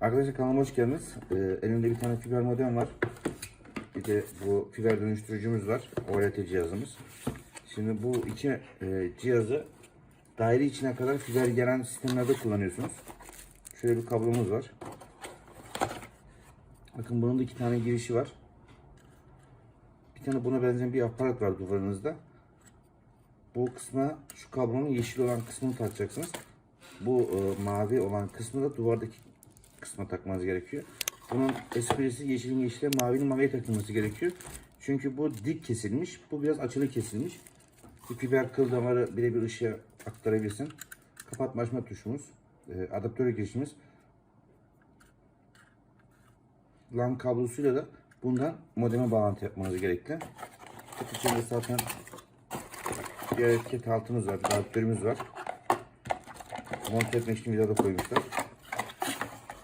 Arkadaşlar kanalıma hoş geldiniz. Ee, elimde bir tane fiber modem var. Bir de bu fiber dönüştürücümüz var. OLT cihazımız. Şimdi bu iki e, cihazı daire içine kadar fiber gelen sistemlerde kullanıyorsunuz. Şöyle bir kablomuz var. Bakın bunun da iki tane girişi var. Bir tane buna benzeyen bir aparat var duvarınızda. Bu kısma şu kablonun yeşil olan kısmını takacaksınız. Bu e, mavi olan kısmı da duvardaki kısma takmanız gerekiyor. Bunun esprisi yeşilin yeşile, mavinin maviye takılması gerekiyor. Çünkü bu dik kesilmiş, bu biraz açılı kesilmiş. Bu fiber kıl damarı birebir ışığa aktarabilsin. Kapatma açma tuşumuz, e, adaptör girişimiz. LAN kablosuyla da bundan modeme bağlantı yapmanız gerekli. Kutu içinde zaten bir hareket altımız var, adaptörümüz var. Monte etmek için vidada koymuşlar.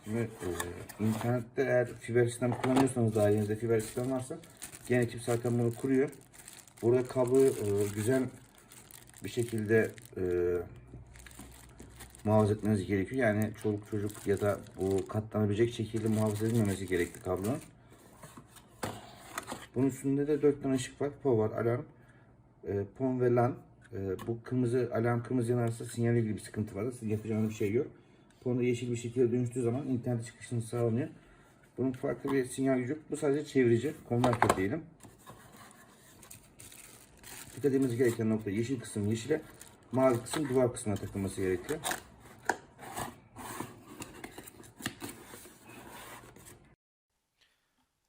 Şimdi e, internette eğer fiber sistem kullanıyorsanız dairenizde fiber sistem varsa gene ekip zaten bunu kuruyor. Burada kabloyu e, güzel bir şekilde e, muhafaza etmeniz gerekiyor. Yani çoluk çocuk ya da bu katlanabilecek şekilde muhafaza edilmemesi gerekli kablonun. Bunun üstünde de 4 tane ışık var. Po var, alarm, e, pon ve lan. E, bu kırmızı alarm kırmızı yanarsa sinyal ilgili bir sıkıntı sizin yapacağınız bir şey yok. Ponu yeşil bir şekilde dönüştüğü zaman internet çıkışını sağlanıyor. Bunun farklı bir sinyal gücü yok. Bu sadece çevirici. Konvertör diyelim. Dikkat etmemiz gereken nokta yeşil kısım yeşile, mavi kısım duvar kısmına takılması gerekiyor.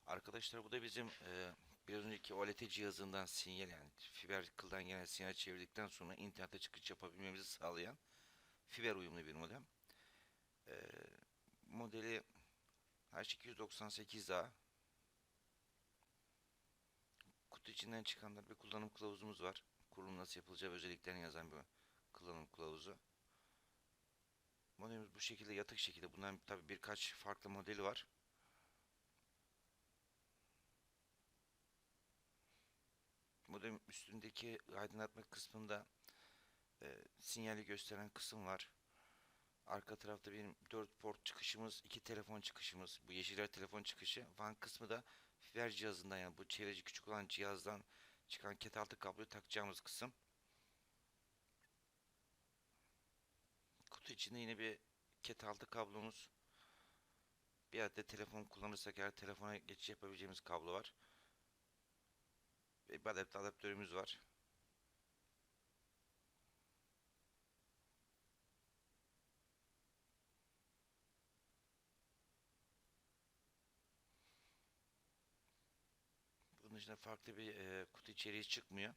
Arkadaşlar bu da bizim e, biraz önceki OLT cihazından sinyal yani fiber kıldan gelen sinyal çevirdikten sonra internete çıkış yapabilmemizi sağlayan fiber uyumlu bir modem. E, modeli H298A kutu içinden çıkanlar bir kullanım kılavuzumuz var. Kurulum nasıl yapılacağı özelliklerini yazan bir kullanım kılavuzu. Modelimiz bu şekilde yatık şekilde. Bunların tabi birkaç farklı modeli var. modem üstündeki aydınlatma kısmında e, sinyali gösteren kısım var. Arka tarafta benim 4 port çıkışımız, 2 telefon çıkışımız. Bu yeşiller telefon çıkışı. Van kısmı da fiber cihazından yani bu çevreci küçük olan cihazdan çıkan ket kabloyu takacağımız kısım. Kutu içinde yine bir ket kablomuz. Bir adet telefon kullanırsak eğer telefona geçiş yapabileceğimiz kablo var. Bir adet adaptörümüz var. Bunun farklı bir e, kutu içeriği çıkmıyor.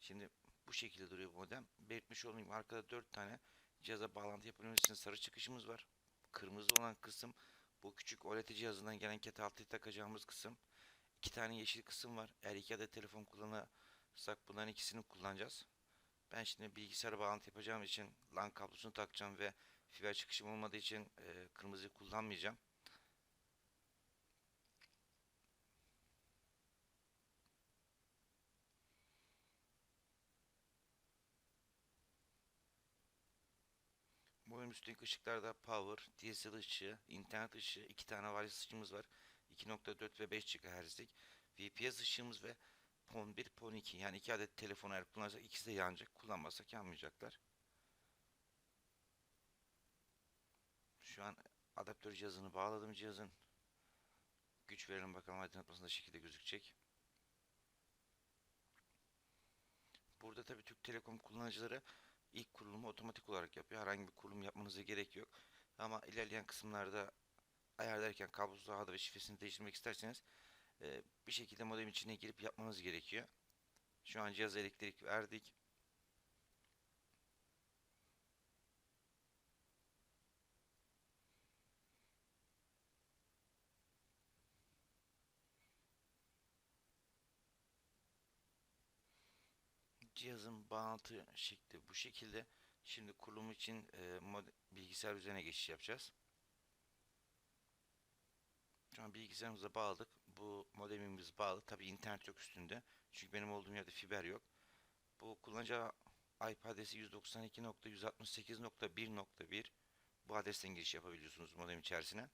Şimdi bu şekilde duruyor bu modem. Belirtmiş gibi arkada 4 tane cihaza bağlantı yapabilmemiz için sarı çıkışımız var. Kırmızı olan kısım bu küçük OLED cihazından gelen ket altı takacağımız kısım. İki tane yeşil kısım var. Eğer iki adet telefon kullanırsak bunların ikisini kullanacağız. Ben şimdi bilgisayara bağlantı yapacağım için LAN kablosunu takacağım ve fiber çıkışım olmadığı için e, kırmızıyı kullanmayacağım. Bu üstündeki ışıklarda power, DSL ışığı, internet ışığı, iki tane wireless ışığımız var. 2.4 ve 5 GHz'lik VPS ışığımız ve PON 1, PON 2 yani iki adet telefon eğer kullanırsak ikisi de yanacak. Kullanmazsak yanmayacaklar. Şu an adaptör cihazını bağladım cihazın. Güç verelim bakalım aydınlatmasında şekilde gözükecek. Burada tabii Türk Telekom kullanıcıları ilk kurulumu otomatik olarak yapıyor. Herhangi bir kurulum yapmanıza gerek yok. Ama ilerleyen kısımlarda ayarlarken kablosuz ağda ve şifresini değiştirmek isterseniz bir şekilde modem içine girip yapmanız gerekiyor. Şu an cihaz elektrik verdik. cihazın bağlantı şekli bu şekilde. Şimdi kurulum için e, bilgisayar üzerine geçiş yapacağız. Şu an bilgisayarımıza bağladık. Bu modemimiz bağlı. Tabi internet yok üstünde. Çünkü benim olduğum yerde fiber yok. Bu kullanıcı IP adresi 192.168.1.1 Bu adresten giriş yapabiliyorsunuz modem içerisine.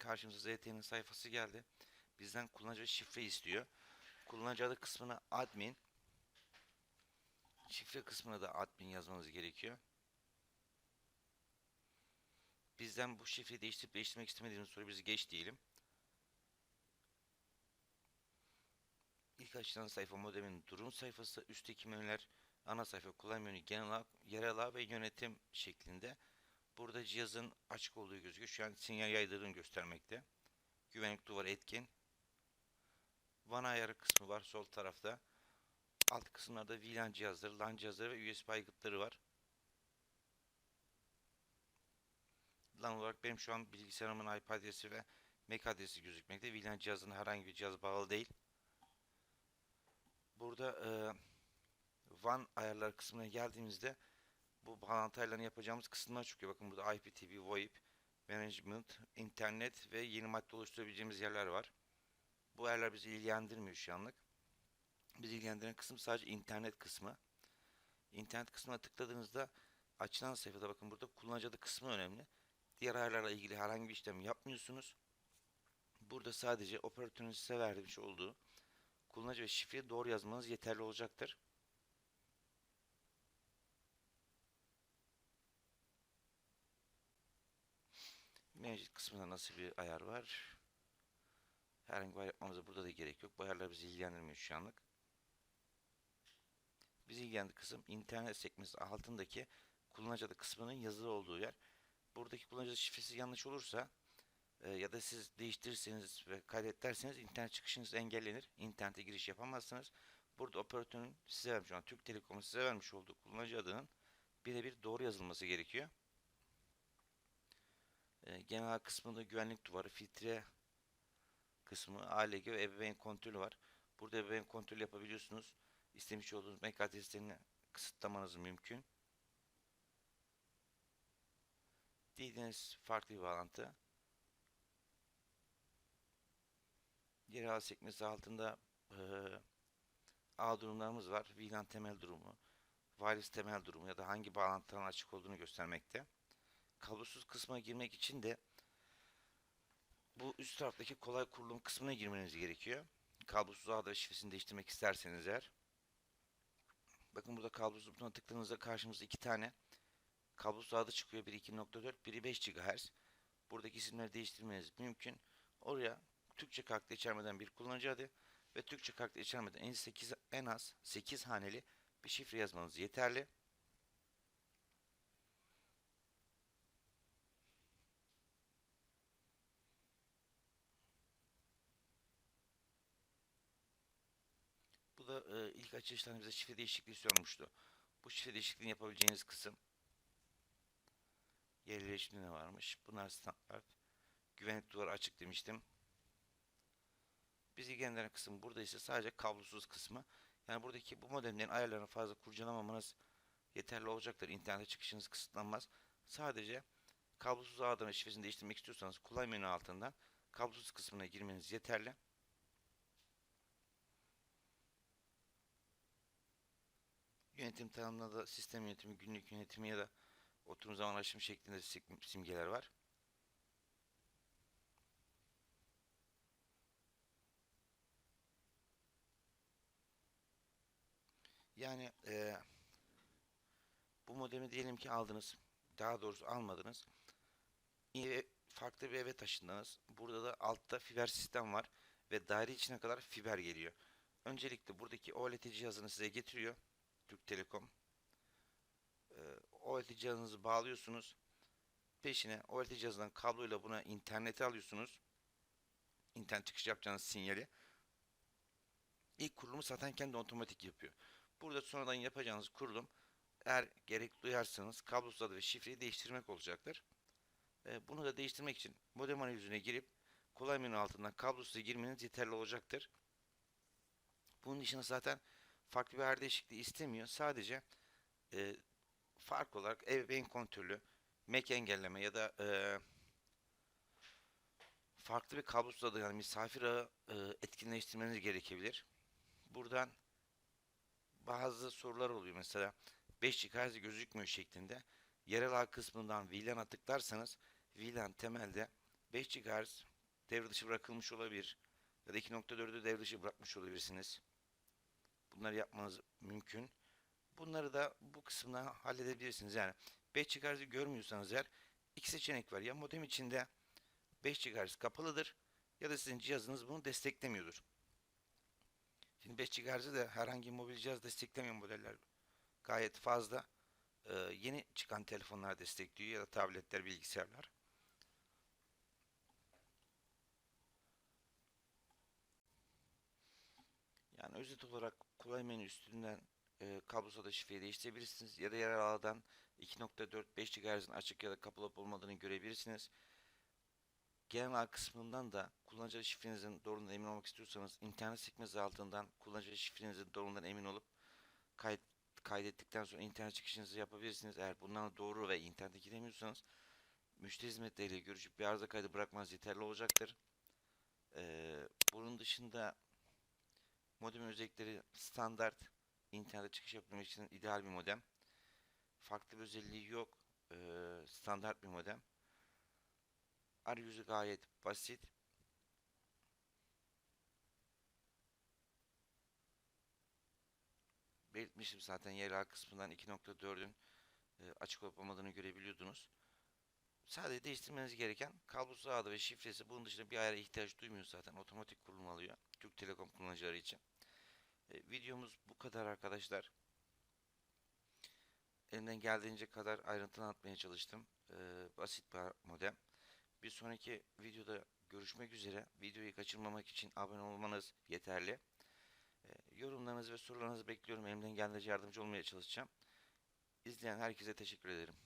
Karşımıza ZT'nin sayfası geldi. Bizden kullanıcı şifre istiyor. Kullanıcı adı kısmına admin. Şifre kısmına da admin yazmanız gerekiyor. Bizden bu şifreyi değiştirip değiştirmek istemediğiniz soru bizi geç diyelim. İlk açılan sayfa modemin durum sayfası, üstteki menüler ana sayfa, kullanım menü, genel ağ, yerel ağ ve yönetim şeklinde. Burada cihazın açık olduğu gözüküyor. Şu an sinyal yaydırdığını göstermekte. Güvenlik duvarı etkin. WAN ayarı kısmı var sol tarafta. Alt kısımlarda VLAN cihazları, LAN cihazları ve USB aygıtları var. LAN olarak benim şu an bilgisayarımın IP adresi ve MAC adresi gözükmekte. VLAN cihazına herhangi bir cihaz bağlı değil. Burada e, WAN ayarlar kısmına geldiğimizde bu bağlantı ayarlarını yapacağımız kısımlar çıkıyor. Bakın burada IPTV, VoIP, Management, internet ve yeni madde oluşturabileceğimiz yerler var. Bu yerler bizi ilgilendirmiyor şu anlık. Bizi ilgilendiren kısım sadece internet kısmı. İnternet kısmına tıkladığınızda açılan sayfada bakın burada kullanıcı adı kısmı önemli. Diğer ayarlarla ilgili herhangi bir işlem yapmıyorsunuz. Burada sadece operatörün size vermiş olduğu kullanıcı ve şifreyi doğru yazmanız yeterli olacaktır. Mevcut kısmında nasıl bir ayar var? Herhangi bir ayar yapmamıza burada da gerek yok. Bu ayarlar bizi ilgilendirmiyor şu anlık. Bizi ilgilendiren kısım internet sekmesi altındaki kullanıcı adı kısmının yazılı olduğu yer. Buradaki kullanıcı adı şifresi yanlış olursa e, ya da siz değiştirirseniz ve kaydederseniz internet çıkışınız engellenir. İnternete giriş yapamazsınız. Burada operatörün size vermiş olan Türk Telekom'un size vermiş olduğu kullanıcı adının birebir doğru yazılması gerekiyor. E, genel kısmında güvenlik duvarı, filtre kısmı, ALG ve ebeveyn kontrolü var. Burada ebeveyn kontrolü yapabiliyorsunuz. İstemiş olduğunuz MAC adreslerini kısıtlamanız mümkün. Dilediğiniz farklı bir bağlantı. Yerel sekmesi altında e, A durumlarımız var. VLAN temel durumu, wireless temel durumu ya da hangi bağlantıların açık olduğunu göstermekte. Kablosuz kısma girmek için de bu üst taraftaki kolay kurulum kısmına girmeniz gerekiyor. Kablosuz ağda şifresini değiştirmek isterseniz eğer. Bakın burada kablosuz butona tıkladığınızda karşımıza iki tane kablosuz ağda çıkıyor. Biri 2.4, biri 5 GHz. Buradaki isimleri değiştirmeniz mümkün. Oraya Türkçe karakter içermeden bir kullanıcı adı ve Türkçe karakter içermeden en 8 en az 8 haneli bir şifre yazmanız yeterli. Bu da e, ilk açılışlarında bize şifre değişikliği sormuştu. Bu şifre değişikliğini yapabileceğiniz kısım yerleşimde ne varmış? Bunlar standart. Güvenlik duvarı açık demiştim. Bizi ilgilendiren kısım burada ise sadece kablosuz kısmı. Yani buradaki bu modemlerin ayarlarını fazla kurcalamamanız yeterli olacaktır. İnternete çıkışınız kısıtlanmaz. Sadece kablosuz ağdan ve şifresini değiştirmek istiyorsanız kullanım menü altından kablosuz kısmına girmeniz yeterli. Yönetim tanımında da sistem yönetimi, günlük yönetimi ya da oturum zaman aşımı şeklinde sim- simgeler var. Yani eee, bu modemi diyelim ki aldınız. Daha doğrusu almadınız. Yine farklı bir eve taşındınız. Burada da altta fiber sistem var ve daire içine kadar fiber geliyor. Öncelikle buradaki OLT cihazını size getiriyor. Türk Telekom. Ee, OLT cihazınızı bağlıyorsunuz. Peşine OLT cihazından kabloyla buna interneti alıyorsunuz. İnternet çıkış yapacağınız sinyali. İlk kurulumu zaten kendi otomatik yapıyor. Burada sonradan yapacağınız kurulum eğer gerek duyarsanız kablosuz adı ve şifreyi değiştirmek olacaktır. Ee, bunu da değiştirmek için modem arayüzüne girip kolay menü altından kablosuza girmeniz yeterli olacaktır. Bunun dışında zaten farklı bir ayar değişikliği istemiyor. Sadece e, fark olarak ebeveyn kontrolü, Mac engelleme ya da e, farklı bir kablosuz adı yani misafir ağı e, etkinleştirmeniz gerekebilir. Buradan bazı sorular oluyor mesela 5 GHz gözükmüyor şeklinde. Yerel ağ kısmından VLAN'a tıklarsanız VLAN temelde 5 GHz devre dışı bırakılmış olabilir. Ya da 2.4'ü devre dışı bırakmış olabilirsiniz. Bunları yapmanız mümkün. Bunları da bu kısımdan halledebilirsiniz. Yani 5 GHz'i görmüyorsanız eğer iki seçenek var. Ya modem içinde 5 GHz kapalıdır ya da sizin cihazınız bunu desteklemiyordur. Şimdi 5 GHz'i de herhangi mobil cihaz desteklemiyor modeller gayet fazla. Ee, yeni çıkan telefonlar destekliyor ya da tabletler, bilgisayarlar. Yani özet olarak kolay menü üstünden e, kablosuz da şifreyi değiştirebilirsiniz ya da yer ağdan 2.4 5 GHz'in açık ya da kapalı olmadığını görebilirsiniz. Genel ağ kısmından da kullanıcı şifrenizin doğruluğundan emin olmak istiyorsanız internet sekmesi altından kullanıcı şifrenizin doğruluğundan emin olup kayıt kaydettikten sonra internet çıkışınızı yapabilirsiniz. Eğer bundan doğru ve internete giremiyorsanız müşteri hizmetleriyle görüşüp bir arıza kaydı bırakmanız yeterli olacaktır. Ee, bunun dışında modem özellikleri standart internet çıkış yapabilmek için ideal bir modem. Farklı bir özelliği yok. Ee, standart bir modem. Arayüzü gayet basit. belirtmiştim zaten yerel kısmından 2.4'ün e, açık olup olmadığını görebiliyordunuz. Sadece değiştirmeniz gereken kablosuz adı ve şifresi bunun dışında bir ayara ihtiyaç duymuyor zaten. Otomatik kurulum alıyor Türk Telekom kullanıcıları için. E, videomuz bu kadar arkadaşlar. Elimden geldiğince kadar ayrıntılı anlatmaya çalıştım. E, basit bir modem. Bir sonraki videoda görüşmek üzere. Videoyu kaçırmamak için abone olmanız yeterli. E, yorumlarınızı ve sorularınızı bekliyorum. Elimden geldiğince yardımcı olmaya çalışacağım. İzleyen herkese teşekkür ederim.